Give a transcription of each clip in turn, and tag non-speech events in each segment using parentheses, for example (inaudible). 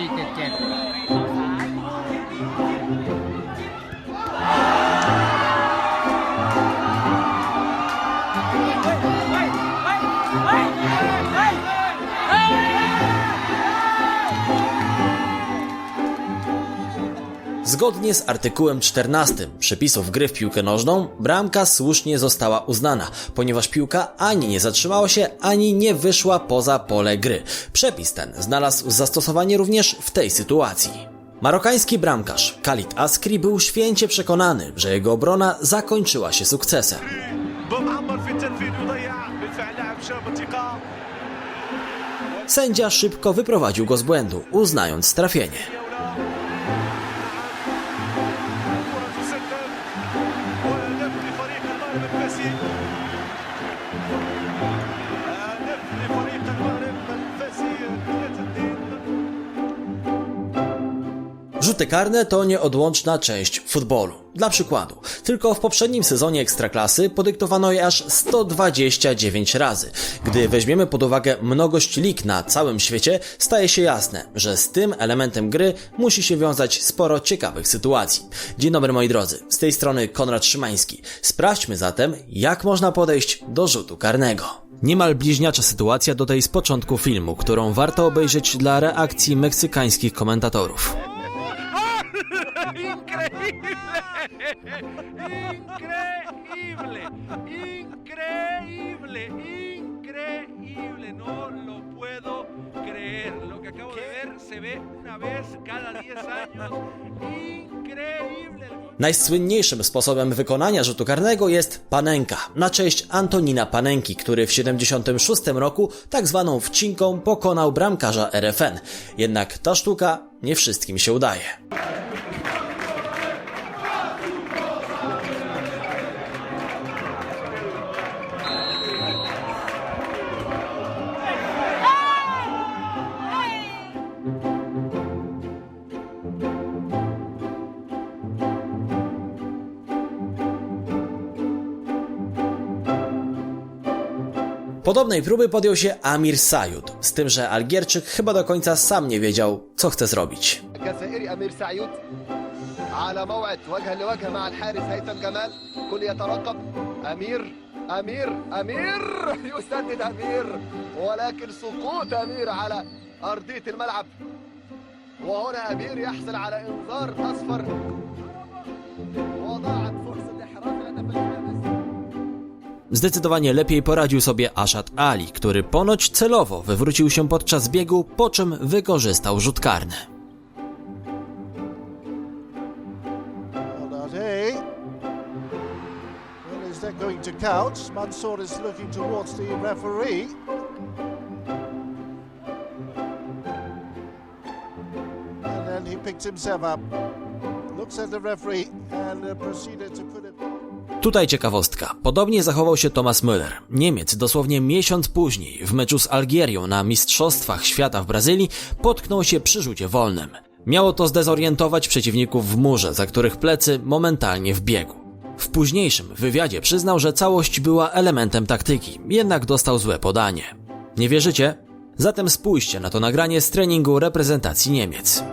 ठीक है chat Zgodnie z artykułem 14 przepisów gry w piłkę nożną, bramka słusznie została uznana, ponieważ piłka ani nie zatrzymała się, ani nie wyszła poza pole gry. Przepis ten znalazł zastosowanie również w tej sytuacji. Marokański bramkarz Khalid Askri był święcie przekonany, że jego obrona zakończyła się sukcesem. Sędzia szybko wyprowadził go z błędu, uznając trafienie. Rzuty karne to nieodłączna część futbolu. Dla przykładu, tylko w poprzednim sezonie Ekstraklasy podyktowano je aż 129 razy. Gdy weźmiemy pod uwagę mnogość lig na całym świecie, staje się jasne, że z tym elementem gry musi się wiązać sporo ciekawych sytuacji. Dzień dobry moi drodzy, z tej strony Konrad Szymański. Sprawdźmy zatem, jak można podejść do rzutu karnego. Niemal bliźniacza sytuacja do tej z początku filmu, którą warto obejrzeć dla reakcji meksykańskich komentatorów. Increíble, increíble, increíble, no lo puedo creer. Lo que acabo de ver se ve una vez cada 10 años. Increíble. Najsłynniejszym sposobem wykonania rzutu karnego jest panenka, na cześć Antonina Panenki, który w 76 roku tak zwaną wcinką pokonał bramkarza RFN. Jednak ta sztuka nie wszystkim się udaje. Podobnej próby podjął się Amir Sayud, z tym, że Algierczyk chyba do końca sam nie wiedział, co chce zrobić. الجزائري امير سعيود على موعد وجها لوجه مع الحارس هيثم جمال كل يترقب امير امير امير يسدد امير ولكن سقوط امير على ارضيه الملعب وهنا امير يحصل على انذار اصفر Zdecydowanie lepiej poradził sobie Ashad Ali, który ponoć celowo wywrócił się podczas biegu, po czym wykorzystał rzut karny. And then he picked himself up, looks at the referee, and uh, proceeded to put it. Tutaj ciekawostka. Podobnie zachował się Thomas Müller. Niemiec dosłownie miesiąc później w meczu z Algierią na Mistrzostwach Świata w Brazylii potknął się przy rzucie wolnym. Miało to zdezorientować przeciwników w murze, za których plecy momentalnie wbiegł. W późniejszym wywiadzie przyznał, że całość była elementem taktyki, jednak dostał złe podanie. Nie wierzycie? Zatem spójrzcie na to nagranie z treningu reprezentacji Niemiec.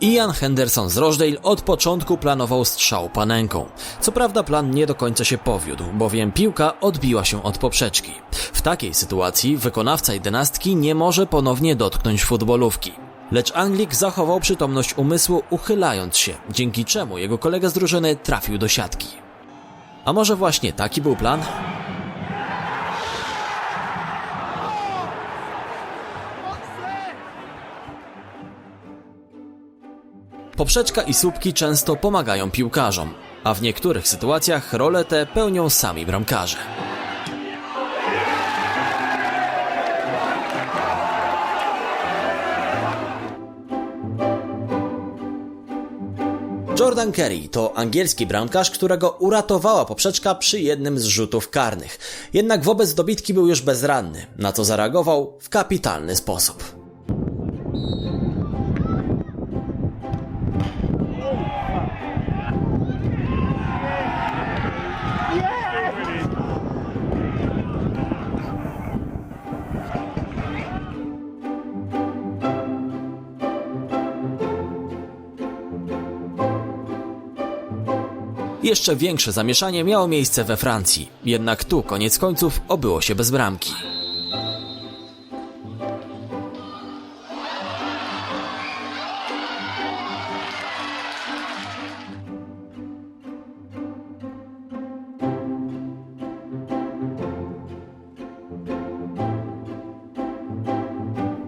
Ian Henderson z Rochdale od początku planował strzał panenką. Co prawda plan nie do końca się powiódł, bowiem piłka odbiła się od poprzeczki. W takiej sytuacji wykonawca jedenastki nie może ponownie dotknąć futbolówki. Lecz Anglik zachował przytomność umysłu uchylając się, dzięki czemu jego kolega z drużyny trafił do siatki. A może właśnie taki był plan? Poprzeczka i słupki często pomagają piłkarzom, a w niektórych sytuacjach rolę tę pełnią sami bramkarze. Jordan Kerry to angielski bramkarz, którego uratowała poprzeczka przy jednym z rzutów karnych. Jednak wobec dobitki był już bezranny, na co zareagował w kapitalny sposób. Jeszcze większe zamieszanie miało miejsce we Francji, jednak tu koniec końców obyło się bez bramki.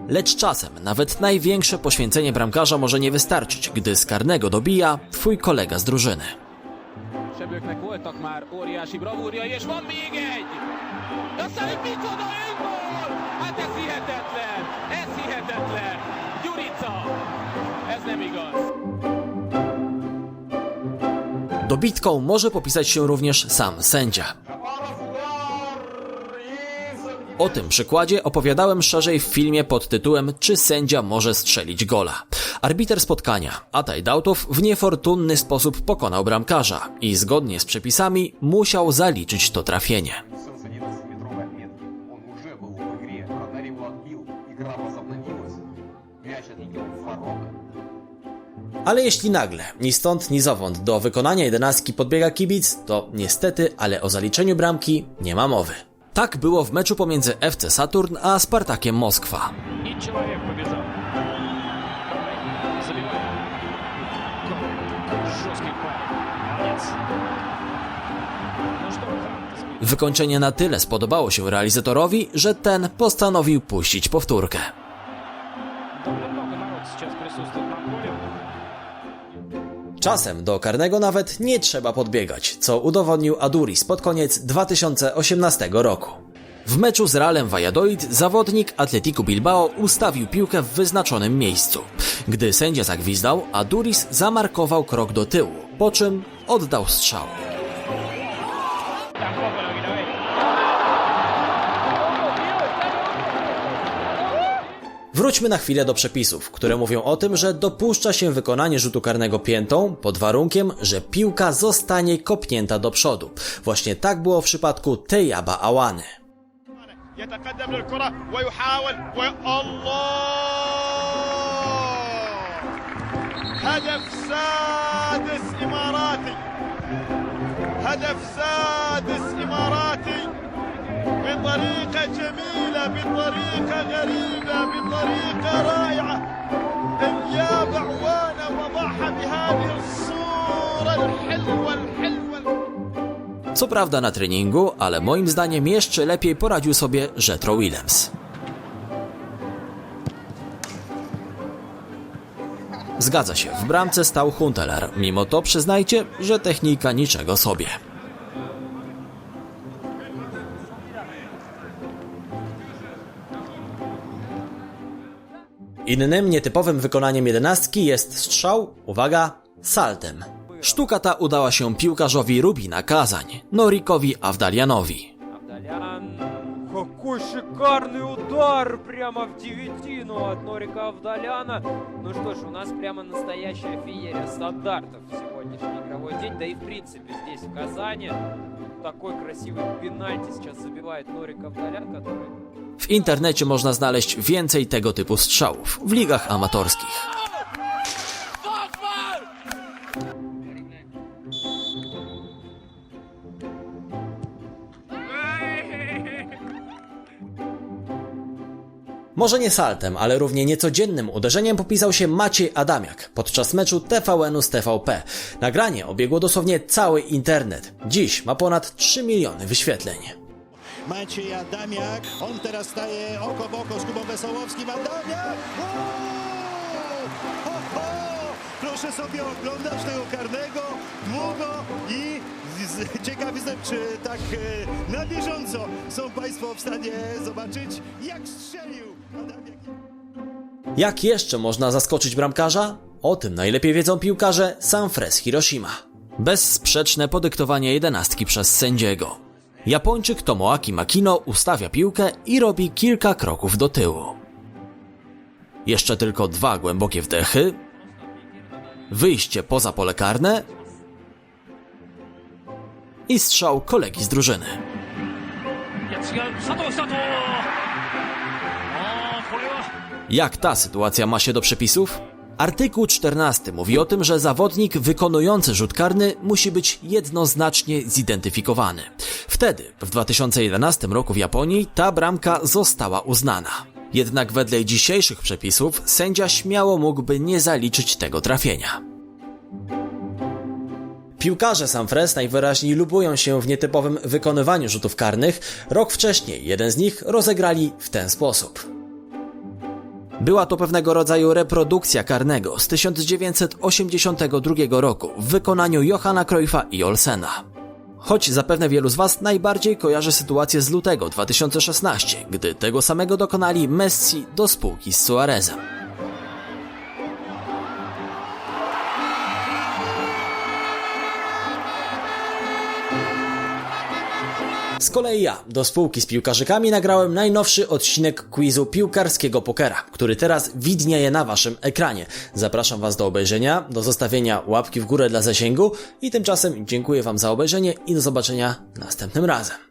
Lecz czasem nawet największe poświęcenie bramkarza może nie wystarczyć, gdy z karnego dobija twój kolega z drużyny. Sebőknek voltak már óriási bravúrjai, és van még egy! Aztán egy micsoda egy gól! Hát ez hihetetlen! Ez hihetetlen! Gyurica! Ez nem igaz! Dobitką może popisać się również sam sędzia. O tym przykładzie opowiadałem szerzej w filmie pod tytułem Czy sędzia może strzelić gola? Arbiter spotkania, Ataj Dautow w niefortunny sposób pokonał bramkarza i zgodnie z przepisami musiał zaliczyć to trafienie. Ale jeśli nagle, ni stąd, ni zowąd, do wykonania jedenastki podbiega kibic, to niestety, ale o zaliczeniu bramki nie ma mowy. Tak było w meczu pomiędzy FC Saturn a Spartakiem Moskwa. I Wykończenie na tyle spodobało się realizatorowi, że ten postanowił puścić powtórkę. Czasem do karnego nawet nie trzeba podbiegać, co udowodnił Aduris pod koniec 2018 roku. W meczu z Realem Valladolid zawodnik Atletico Bilbao ustawił piłkę w wyznaczonym miejscu. Gdy sędzia zagwizdał, Aduris zamarkował krok do tyłu, po czym oddał strzał. Wróćmy na chwilę do przepisów, które mówią o tym, że dopuszcza się wykonanie rzutu karnego piętą pod warunkiem, że piłka zostanie kopnięta do przodu. Właśnie tak było w przypadku Tejaba Awany. يتقدم للكرة ويحاول و... الله! هدف سادس إماراتي. هدف سادس إماراتي. بطريقة جميلة بطريقة غريبة بطريقة رائعة. إنجاب عوانة وضعها بهذه الصورة الحلوة Co prawda na treningu, ale moim zdaniem jeszcze lepiej poradził sobie Jetro Willems. Zgadza się, w bramce stał Hunteler. Mimo to przyznajcie, że technika niczego sobie. Innym nietypowym wykonaniem jedenastki jest strzał, uwaga, saltem. Sztuka ta udała się piłkarzowi Rubina Kazań, Norikowi Avdalianowi. Авдалян. Какой шикарный удар прямо в девятину от Норика Авдаляна. Ну что ж, у нас прямо настоящая феерия стандартов в сегодняшний игровой день. Да и в принципе здесь, в Казани, такой красивый пенальти сейчас забивает Норик Авдалян, который W internecie można znaleźć więcej tego typu strzałów w ligach amatorskich. Może nie saltem, ale równie niecodziennym uderzeniem popisał się Maciej Adamiak podczas meczu TVN-u z TVP. Nagranie obiegło dosłownie cały internet. Dziś ma ponad 3 miliony wyświetleń. Maciej Adamiak, on teraz staje oko w oko z Kubą Wesołowskim, Adamiak! Ho, ho! Proszę sobie oglądać tego karnego długo i (laughs) ciekaw jestem, czy tak e, na bieżąco są Państwo w stanie zobaczyć, jak strzelił. Jak jeszcze można zaskoczyć bramkarza? O tym najlepiej wiedzą piłkarze Sanfrecce Hiroshima. Bezsprzeczne podyktowanie jedenastki przez sędziego. Japończyk Tomoaki Makino ustawia piłkę i robi kilka kroków do tyłu. Jeszcze tylko dwa głębokie wdechy. Wyjście poza pole karne i strzał kolegi z drużyny. Jak ta sytuacja ma się do przepisów? Artykuł 14 mówi o tym, że zawodnik wykonujący rzut karny musi być jednoznacznie zidentyfikowany. Wtedy, w 2011 roku w Japonii, ta bramka została uznana. Jednak wedle dzisiejszych przepisów sędzia śmiało mógłby nie zaliczyć tego trafienia. Piłkarze Sanfres najwyraźniej lubują się w nietypowym wykonywaniu rzutów karnych. Rok wcześniej jeden z nich rozegrali w ten sposób. Była to pewnego rodzaju reprodukcja karnego z 1982 roku w wykonaniu Johanna Cruyffa i Olsena. Choć zapewne wielu z Was najbardziej kojarzy sytuację z lutego 2016, gdy tego samego dokonali Messi do spółki z Suarezem. Z kolei ja do spółki z piłkarzykami nagrałem najnowszy odcinek quizu piłkarskiego pokera, który teraz widnieje na waszym ekranie. Zapraszam was do obejrzenia, do zostawienia łapki w górę dla zasięgu i tymczasem dziękuję wam za obejrzenie i do zobaczenia następnym razem.